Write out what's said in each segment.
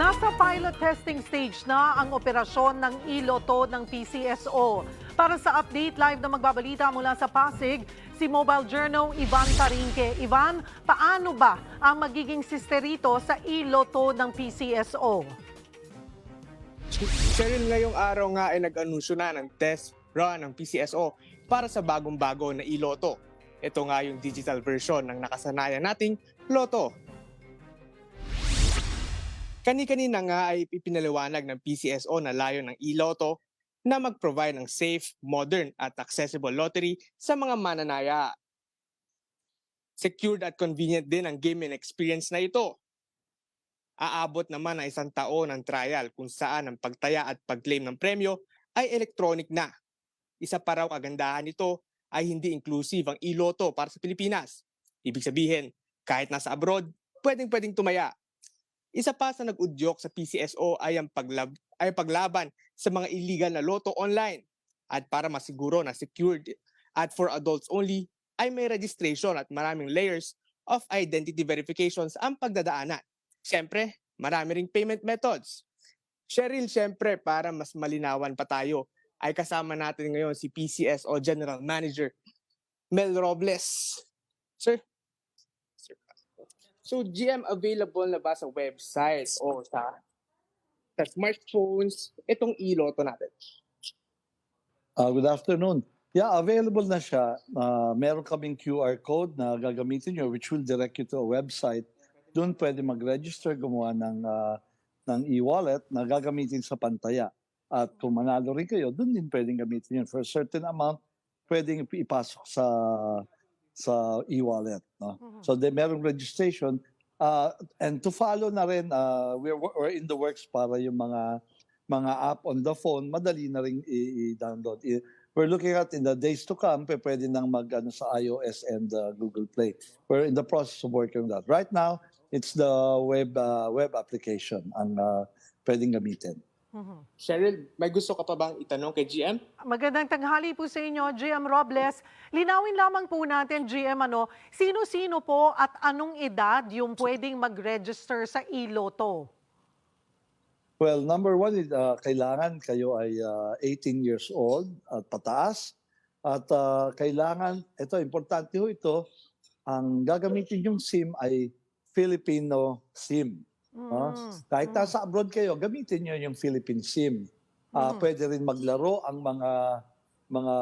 Nasa pilot testing stage na ang operasyon ng iloto ng PCSO. Para sa update, live na magbabalita mula sa Pasig, si Mobile Journal Ivan Tarinque. Ivan, paano ba ang magiging sisterito sa iloto ng PCSO? Cheryl, ngayong araw nga ay nag-anunsyo na ng test run ng PCSO para sa bagong-bago na iloto. Ito nga yung digital version ng nakasanayan nating loto. Kani-kanina nga ay ipinaliwanag ng PCSO na layo ng iloto na mag-provide ng safe, modern at accessible lottery sa mga mananaya. Secured at convenient din ang gaming experience na ito aabot naman ang isang taon ng trial kung saan ang pagtaya at pag-claim ng premyo ay electronic na. Isa pa raw kagandahan nito ay hindi inclusive ang iloto para sa Pilipinas. Ibig sabihin, kahit nasa abroad, pwedeng-pwedeng tumaya. Isa pa sa nag-udyok sa PCSO ay ang paglab ay paglaban sa mga illegal na loto online. At para masiguro na secured at for adults only, ay may registration at maraming layers of identity verifications ang pagdadaanan. Siyempre, marami ring payment methods. Cheryl, siyempre, para mas malinawan pa tayo, ay kasama natin ngayon si PCSO General Manager Mel Robles. Sir? So, GM available na ba sa website o sa, sa smartphones itong iloto natin? Uh, good afternoon. Yeah, available na siya. Uh, meron kaming QR code na gagamitin nyo which will direct you to a website. Doon pwede mag-register, gumawa ng, uh, ng e-wallet na gagamitin sa pantaya. At kung manalo rin kayo, doon din pwedeng gamitin yun. For a certain amount, pwedeng ipasok sa sa e-wallet. No? Mhm. So, de, merong registration. Uh, and to follow na rin, uh, we're, we're in the works para yung mga mga app on the phone, madali na rin i-download. We're looking at in the days to come, pe pwede nang mag ano, sa iOS and uh, Google Play. We're in the process of working on that. Right now, it's the web uh, web application ang uh, pwedeng gamitin. Mhm. Cheryl, may gusto ka pa bang itanong kay GM? Magandang tanghali po sa inyo, GM Robles. Linawin lamang po natin, GM, ano, sino-sino po at anong edad yung pwedeng mag-register sa iloto? Well, number one, is, uh, kailangan kayo ay uh, 18 years old at pataas. At uh, kailangan, ito, importante ho ito, ang gagamitin yung SIM ay Filipino SIM. Mm. Kahit nasa abroad kayo, gamitin nyo yung Philippine SIM. Ah, Mhm. Pwede rin maglaro ang mga mga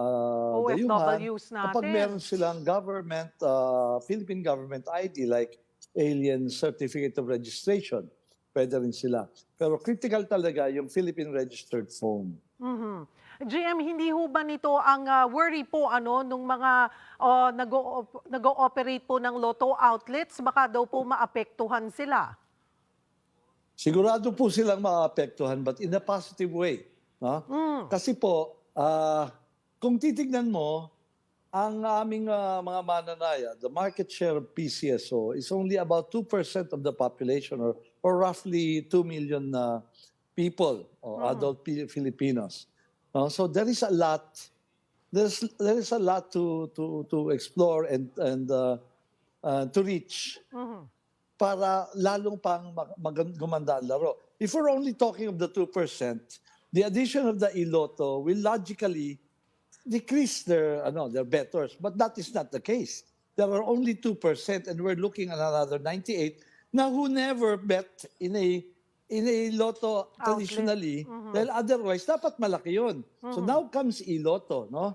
dayuhan OFWs natin. kapag meron silang government, uh, Philippine government ID like Alien Certificate of Registration. Pwede rin sila. Pero critical talaga yung Philippine registered phone. Mhm. GM, hindi ho ba nito ang ah, worry po ano nung mga nag-o- nag-ooperate po ng lotto outlets baka daw po maapektuhan sila. Sigurado po silang maapektuhan but in a positive way. No? Mm. Kasi po, ah, kung titignan mo, ang aming ah, mga mananaya, the market share of PCSO is only about 2% of the population or, or roughly 2 million na people or Mhm. adult Pi- Filipinos. No? so there is a lot there's there is a lot to to to explore and and uh, uh, to reach Mhm. Para lalong pang mag- gumanda ang laro. If we're only talking of the 2%, the addition of the iloto will logically decrease their ano their bettors, but that is not the case. There are only 2% and we're looking at another 98 na who never bet in a in a lotto Outlet. traditionally Mhm. dahil otherwise dapat malaki yun. So Mhm. now comes iloto, no?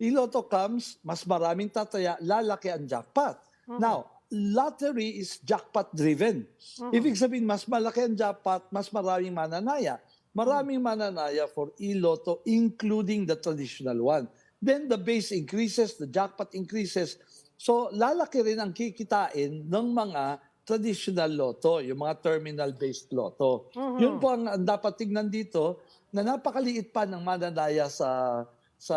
Iloto comes, mas maraming tataya, lalaki ang jackpot. Mhm. Now, lottery is jackpot driven. Mhm. Ibig sabihin, mas malaki ang jackpot, mas maraming mananaya. Maraming mananaya for iloto, including the traditional one. Then the base increases, the jackpot increases. So, lalaki rin ang kikitain ng mga traditional loto, yung mga terminal-based loto. Mhm. Yun po ang, ang dapat tignan dito na napakaliit pa ng mananaya sa sa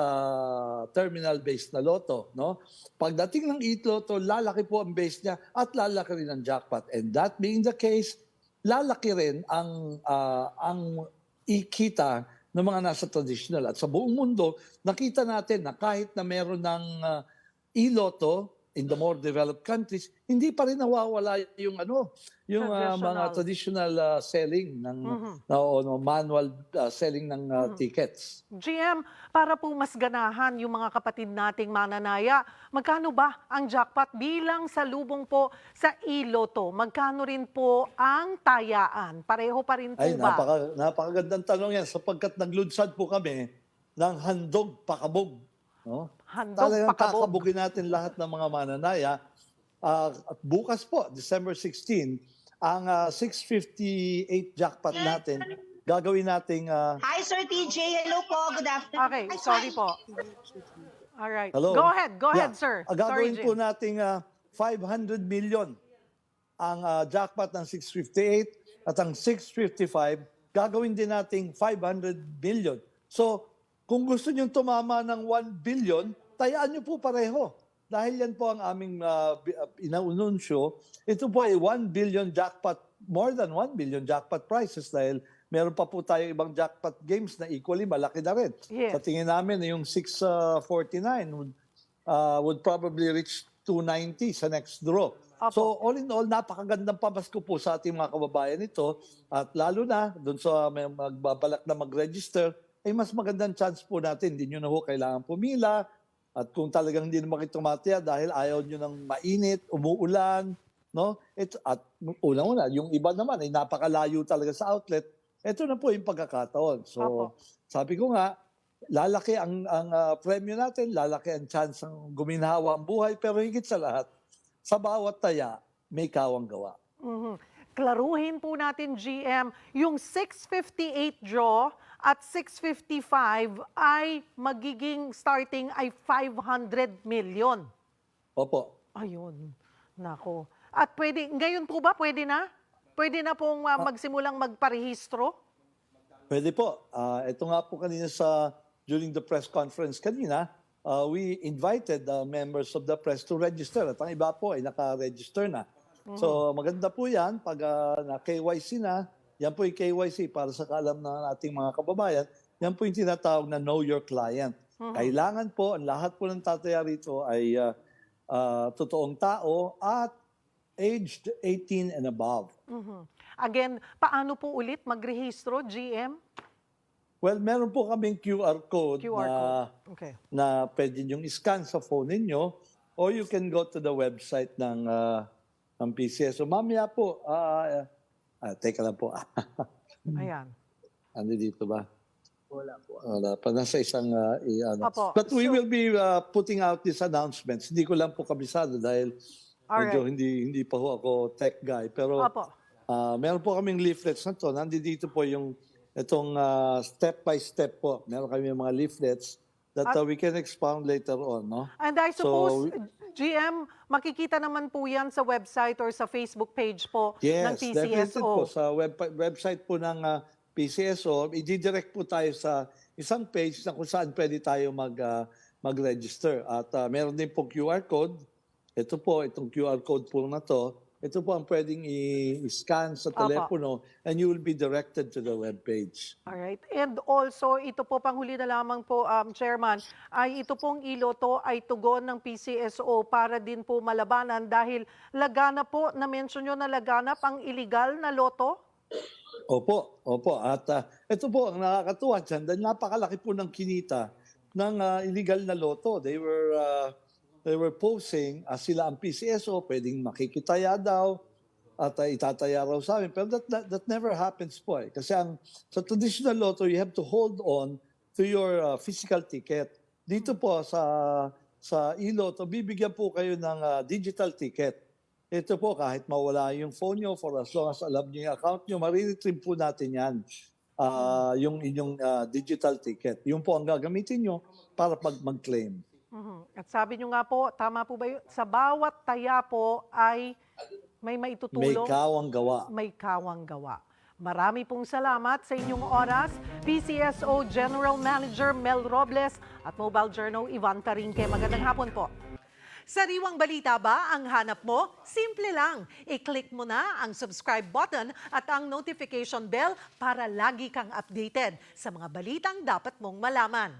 terminal-based na loto. No? Pagdating ng itloto, lalaki po ang base niya at lalaki rin ang jackpot. And that being the case, lalaki rin ang, ah, ang ikita ng mga nasa traditional. At sa buong mundo, nakita natin na kahit na meron ng ah, iloto, in the more developed countries, hindi pa rin nawawala yung ano, yung ah, mga traditional ah, selling ng Mhm. na- o no, manual ah, selling ng ah, tickets. GM, para po mas ganahan yung mga kapatid nating mananaya, magkano ba ang jackpot bilang sa lubong po sa iloto? Magkano rin po ang tayaan? Pareho pa rin po Ay, ba? napaka, napakagandang tanong yan sapagkat naglunsad po kami ng handog pakabog. No? Handog Talagang pakabog. kakabugin natin lahat ng mga mananaya. Ah, at bukas po, December 16, ang ah, 658 jackpot natin, gagawin nating ah, Hi, Sir TJ. Hello po. Good afternoon. Okay, Ay, sorry po. All right. Hello? Go ahead, go ahead, sir. Sorry, gagawin po Jim. nating ah, 500 million ang ah, jackpot ng 658 at ang 655 gagawin din nating 500 million. So, kung gusto niyo tumama ng 1 billion, tayaan niyo po pareho. Dahil yan po ang aming uh, inaununsyo, ito po ay 1 billion jackpot, more than 1 billion jackpot prizes dahil meron pa po tayo ibang jackpot games na equally malaki na rin. Yes. Sa tingin namin, yung 649 would, uh, would probably reach 290 sa next draw. Apo. So all in all, napakagandang pamasko po sa ating mga kababayan ito. At lalo na, doon sa may magbabalak na mag-register, ay mas magandang chance po natin. Hindi nyo na ho kailangan pumila. At kung talagang hindi naman kayo tumataya dahil ayaw nyo ng mainit, umuulan, no? Ito, at unang-una, yung iba naman ay napakalayo talaga sa outlet. Ito na po yung pagkakataon. So, Apo. sabi ko nga, lalaki ang ang ah, premyo natin, lalaki ang chance ng guminhawa ang buhay, pero higit sa lahat, sa bawat taya, may kawang gawa. Mhm. Klaruhin po natin, GM, yung 658 draw at 655 ay magiging starting ay 500 million. Opo. Ayun. Nako. At pwede, ngayon po ba pwede na? Pwede na pong ah, magsimulang magparehistro? Pwede po. Ah, ito nga po kanina sa during the press conference kanina, ah, we invited the members of the press to register. At ang iba po ay naka-register na. So maganda po yan pag ah, na KYC na. Yan po yung KYC para sa kaalam ng ating mga kababayan. Yan po yung tinatawag na know your client. Kailangan po, ang lahat po ng tataya rito ay ah, ah, totoong tao at aged 18 and above. Mhm. Again, paano po ulit magrehistro, GM? Well, meron po kaming QR code QR na code. Okay. na pwede niyong scan sa phone ninyo or you can go to the website ng uh, ng PCS. So mamaya po, ah ah, teka lang po. Ayan. ano dito ba? Wala po. Wala pa. Nasa isang ah, i- ano. But we So- will be ah, putting out these announcements. Hindi ko lang po kabisado dahil medyo Alright. hindi hindi pa ho ako tech guy. Pero Opo. Ah, meron po kaming leaflets na to. Nandito po yung itong ah, step by step po. Meron kami mga leaflets that At- ah, we can expound later on, no? And I suppose, So- GM, makikita naman po yan sa website or sa Facebook page po ng Yes, definitely po. PCSO. Sa web, website po ng ah, PCSO, i-direct po tayo sa isang page na kung saan pwede tayo mag, ah, mag-register. At ah, meron din po QR code. Ito po, itong QR code po na to. Ito po ang pwedeng i-scan sa Apa. telepono and you will be directed to the web page. Alright. And also, ito po, panghuli na lamang po, um, Chairman, ay ito pong iloto ay tugon ng PCSO para din po malabanan dahil laganap po, na-mention nyo na laganap ang illegal na loto? Opo, opo. At ah, ito po, ang nakakatuwa dyan, napakalaki po ng kinita ng ah, illegal na loto. They were ah, they were posing as sila ang PCSO, pwedeng makikitaya daw at ah, itataya raw sa amin. Pero that, that, that never happens po eh. Kasi ang, sa traditional lotto, you have to hold on to your ah, physical ticket. Dito po sa sa e-lotto, bibigyan po kayo ng ah, digital ticket. Ito po, kahit mawala yung phone nyo, for as long as alam nyo yung account nyo, mariretrieve po natin yan. Ah, yung inyong ah, digital ticket. Yung po ang gagamitin nyo para pag mag-claim. Mhm. At sabi nyo nga po, tama po ba yun? Sa bawat taya po ay may May maitutulong. kawang gawa. may kawang gawa. Marami pong salamat sa inyong oras, PCSO General Manager Mel Robles at Mobile Journal Ivan Tarinque. Magandang hapon po. Sariwang balita ba ang hanap mo? Simple lang. I-click mo na ang subscribe button at ang notification bell para lagi kang updated sa mga balitang dapat mong malaman.